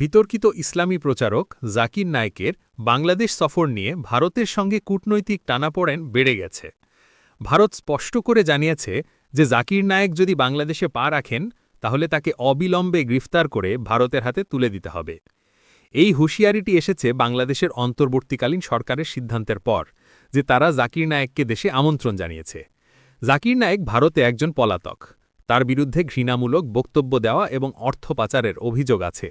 বিতর্কিত ইসলামী প্রচারক জাকির নায়েকের বাংলাদেশ সফর নিয়ে ভারতের সঙ্গে কূটনৈতিক টানাপোড়েন বেড়ে গেছে। ভারত স্পষ্ট করে জানিয়েছে যে জাকির নায়েক যদি বাংলাদেশে পা রাখেন, তাহলে তাকে অবিলম্বে গ্রেফতার করে ভারতের হাতে তুলে দিতে হবে। এই হুঁশিয়ারিটি এসেছে বাংলাদেশের অন্তর্বর্তীকালীন সরকারের সিদ্ধান্তের পর, যে তারা জাকির নায়েককে দেশে আমন্ত্রণ জানিয়েছে। জাকির নায়েক ভারতে একজন পলাতক। তার বিরুদ্ধে ঘৃণামূলক বক্তব্য দেওয়া এবং অর্থ পাচারের অভিযোগ আছে।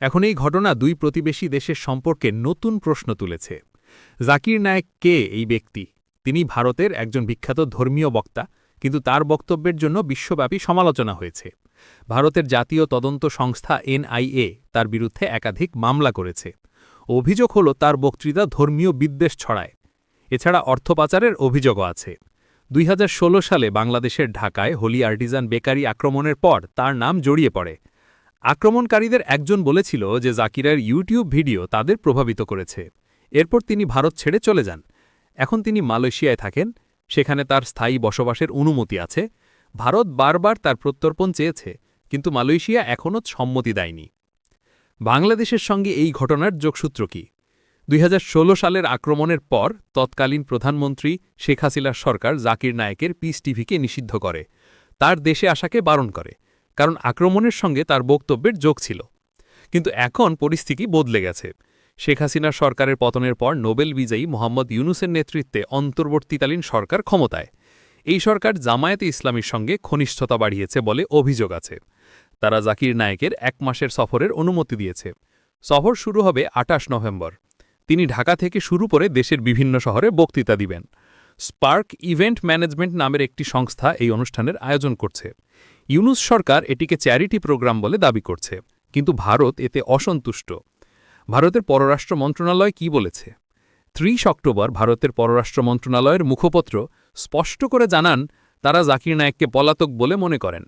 এখন এই ঘটনা দুই প্রতিবেশী দেশের সম্পর্কে নতুন প্রশ্ন তুলেছে। জাকির নায়েক কে এই ব্যক্তি? তিনি ভারতের একজন বিখ্যাত ধর্মীয় বক্তা, কিন্তু তার বক্তব্যের জন্য বিশ্বব্যাপী সমালোচনা হয়েছে। ভারতের জাতীয় তদন্ত সংস্থা এনআইএ তার বিরুদ্ধে একাধিক মামলা করেছে। অভিযোগ হল তার বক্তৃতা ধর্মীয় বিদ্বেষ ছড়ায়। এছাড়া অর্থ পাচারের অভিযোগও আছে। দুই হাজার ষোলো সালে বাংলাদেশের ঢাকায় হোলি আর্টিজান বেকারি আক্রমণের পর তার নাম জড়িয়ে পড়ে। আক্রমণকারীদের একজন বলেছিল যে জাকিরের ইউটিউব ভিডিও তাদের প্রভাবিত করেছে। এরপর তিনি ভারত ছেড়ে চলে যান। এখন তিনি মালয়েশিয়ায় থাকেন। সেখানে তার স্থায়ী বসবাসের অনুমতি আছে। ভারত বারবার তার প্রত্যর্পণ চেয়েছে, কিন্তু মালয়েশিয়া এখনও সম্মতি দেয়নি। বাংলাদেশের সঙ্গে এই ঘটনার যোগসূত্র কি? দুই হাজার ষোলো সালের আক্রমণের পর তৎকালীন প্রধানমন্ত্রী শেখ হাসিনার সরকার জাকির নায়েকের পিস টিভিকে নিষিদ্ধ করে। তার দেশে আসাকে বারণ করে। কারণ আক্রমণের সঙ্গে তার বক্তব্যের যোগ ছিল। কিন্তু এখন পরিস্থিতি বদলে গেছে। শেখ হাসিনার সরকারের পতনের পর নোবেল বিজয়ী মোহাম্মদ ইউনুসের নেতৃত্বে অন্তর্বর্তীকালীন সরকার ক্ষমতায়। এই সরকার জামায়াতে ইসলামীর সঙ্গে ঘনিষ্ঠতা বাড়িয়েছে বলে অভিযোগ আছে। তারা জাকির নায়েকের এক মাসের সফরের অনুমতি দিয়েছে। সফর শুরু হবে আটাশ নভেম্বর। তিনি ঢাকা থেকে শুরু করে দেশের বিভিন্ন শহরে বক্তৃতা দিবেন। স্পার্ক ইভেন্ট ম্যানেজমেন্ট নামের একটি সংস্থা এই অনুষ্ঠানের আয়োজন করছে। ইউনুস সরকার এটিকে চ্যারিটি প্রোগ্রাম বলে দাবি করছে, কিন্তু ভারত এতে অসন্তুষ্ট। ভারতের পররাষ্ট্র মন্ত্রণালয় কি বলেছে? ত্রিশ অক্টোবর ভারতের পররাষ্ট্র মন্ত্রণালয়ের মুখপত্র স্পষ্ট করে জানান, তারা জাকির নায়েককে পলাতক বলে মনে করেন।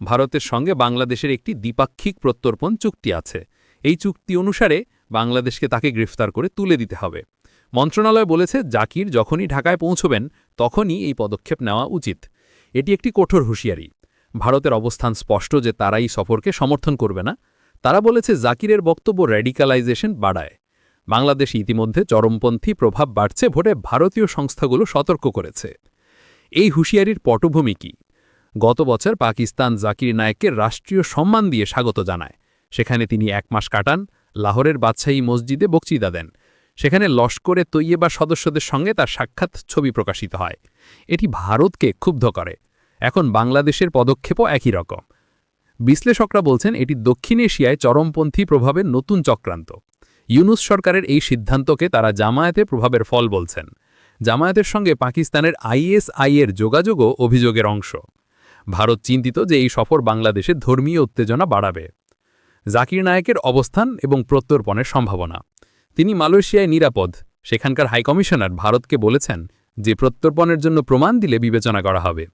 ভারতের সঙ্গে বাংলাদেশের একটি দ্বিপাক্ষিক প্রত্যর্পণ চুক্তি আছে। এই চুক্তি অনুসারে বাংলাদেশকে তাকে গ্রেফতার করে তুলে দিতে হবে। মন্ত্রণালয় বলেছে, জাকির যখনই ঢাকায় পৌঁছবেন, তখনই এই পদক্ষেপ নেওয়া উচিত। এটি একটি কঠোর হুঁশিয়ারি। ভারতের অবস্থান স্পষ্ট যে তারা এই সফরকে সমর্থন করবে না, তারা বলেছে জাকিরের বক্তব্য র্যাডিকালাইজেশন বাড়ায়। বাংলাদেশ ইতিমধ্যে চরমপন্থী প্রভাব বাড়ছে ভোটে ভারতীয় সংস্থাগুলো সতর্ক করেছে। এই হুঁশিয়ারির পটভূমি কি? গত বছর পাকিস্তান জাকির নায়েককে রাষ্ট্রীয় সম্মান দিয়ে স্বাগত জানায়। সেখানে তিনি এক মাস কাটান, লাহোরের বাদশাহী মসজিদে বক্তৃতা দেন। সেখানে লস্করে তৈয়বা সদস্যদের সঙ্গে তার সাক্ষাৎ ছবি প্রকাশিত হয়। এটি ভারতকে ক্ষুব্ধ করে। এখন বাংলাদেশের পদক্ষেপও একই রকম। বিশ্লেষকরা বলছেন এটি দক্ষিণ এশিয়ায় চরমপন্থী প্রভাবের নতুন চক্রান্ত। ইউনুস সরকারের এই সিদ্ধান্তকে তারা জামায়াতে প্রভাবের ফল বলছেন। জামায়াতের সঙ্গে পাকিস্তানের আইএসআই এর যোগাযোগও অভিযোগের অংশ। ভারত চিন্তিত যে এই সফর বাংলাদেশে ধর্মীয় উত্তেজনা বাড়াবে। জাকির নায়েকের অবস্থান এবং প্রত্যর্পণের সম্ভাবনা। তিনি মালয়েশিয়ায় নিরাপদ। সেখানকার হাইকমিশনার ভারতকে বলেছেন যে প্রত্যর্পণের জন্য প্রমাণ দিলে বিবেচনা করা হবে।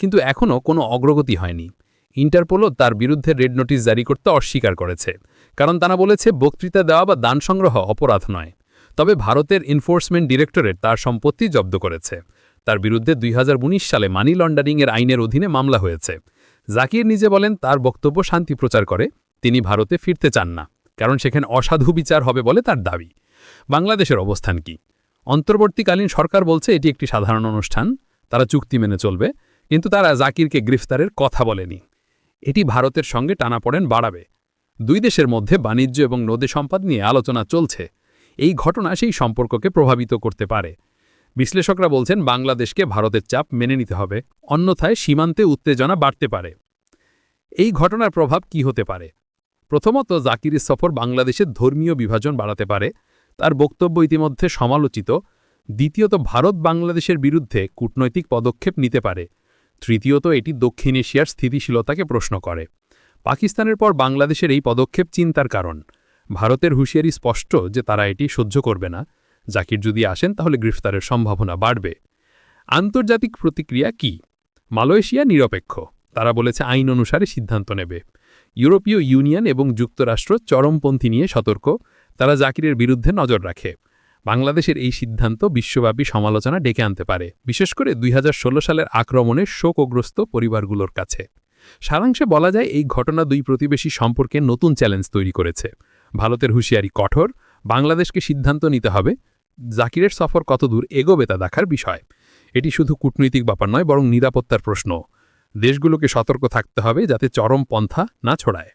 কিন্তু এখনও কোনো অগ্রগতি হয়নি। ইন্টারপোলও তার বিরুদ্ধে রেড নোটিশ জারি করতে অস্বীকার করেছে। কারণ তারা বলেছে, বক্তৃতা দেওয়া বা দান সংগ্রহ অপরাধ নয়। তবে ভারতের এনফোর্সমেন্ট ডিরেক্টরেট তার সম্পত্তি জব্দ করেছে। তার বিরুদ্ধে দুই সালে মানি লন্ডারিংয়ের আইনের অধীনে মামলা হয়েছে। জাকির নিজে বলেন, তার বক্তব্য শান্তি প্রচার করে, তিনি ভারতে ফিরতে চান না, কারণ সেখানে অসাধু বিচার হবে বলে তার দাবি। বাংলাদেশের অবস্থান কি? অন্তর্বর্তীকালীন সরকার বলছে, এটি একটি সাধারণ অনুষ্ঠান, তারা চুক্তি মেনে চলবে। কিন্তু তারা জাকিরকে গ্রেফতারের কথা বলেনি। এটি ভারতের সঙ্গে টানাপড়েন বাড়াবে। দুই দেশের মধ্যে বাণিজ্য এবং নদী সম্পদ নিয়ে আলোচনা চলছে। এই ঘটনা সেই সম্পর্ককে প্রভাবিত করতে পারে। বিশ্লেষকরা বলছেন, বাংলাদেশকে ভারতের চাপ মেনে নিতে হবে, অন্যথায় সীমান্তে উত্তেজনা বাড়তে পারে। এই ঘটনার প্রভাব কি হতে পারে? প্রথমত, জাকিরের সফর বাংলাদেশের ধর্মীয় বিভাজন বাড়াতে পারে। তার বক্তব্য ইতিমধ্যে সমালোচিত। দ্বিতীয়ত, ভারত বাংলাদেশের বিরুদ্ধে কূটনৈতিক পদক্ষেপ নিতে পারে। তৃতীয়ত এটি দক্ষিণ এশিয়ার স্থিতিশীলতাকে প্রশ্ন করে। পাকিস্তানের পর বাংলাদেশের এই পদক্ষেপ চিন্তার কারণ। ভারতের হুঁশিয়ারি স্পষ্ট যে তারা এটি সহ্য করবে না। জাকির যদি আসেন, তাহলে গ্রেফতারের সম্ভাবনা বাড়বে। আন্তর্জাতিক প্রতিক্রিয়া কি? মালয়েশিয়া নিরপেক্ষ। তারা বলেছে আইন অনুসারে সিদ্ধান্ত নেবে। ইউরোপীয় ইউনিয়ন এবং যুক্তরাষ্ট্র চরমপন্থী নিয়ে সতর্ক। তারা জাকিরের বিরুদ্ধে নজর রাখে। বাংলাদেশের এই সিদ্ধান্ত বিশ্বব্যাপী সমালোচনা ডেকে আনতে পারে, বিশেষ করে দুই হাজার ষোলো সালের আক্রমণে শোকগ্রস্ত পরিবারগুলোর কাছে। সারাংশে বলা যায় এই ঘটনা দুই প্রতিবেশী সম্পর্কে নতুন চ্যালেঞ্জ তৈরি করেছে। ভারতের হুঁশিয়ারি কঠোর, বাংলাদেশকে সিদ্ধান্ত নিতে হবে, জাকিরের সফর কতদূর এগোবে তা দেখার বিষয়। এটি শুধু কূটনৈতিক ব্যাপার নয়, বরং নিরাপত্তার প্রশ্ন। দেশগুলোকে সতর্ক থাকতে হবে যাতে চরম পন্থা না ছড়ায়।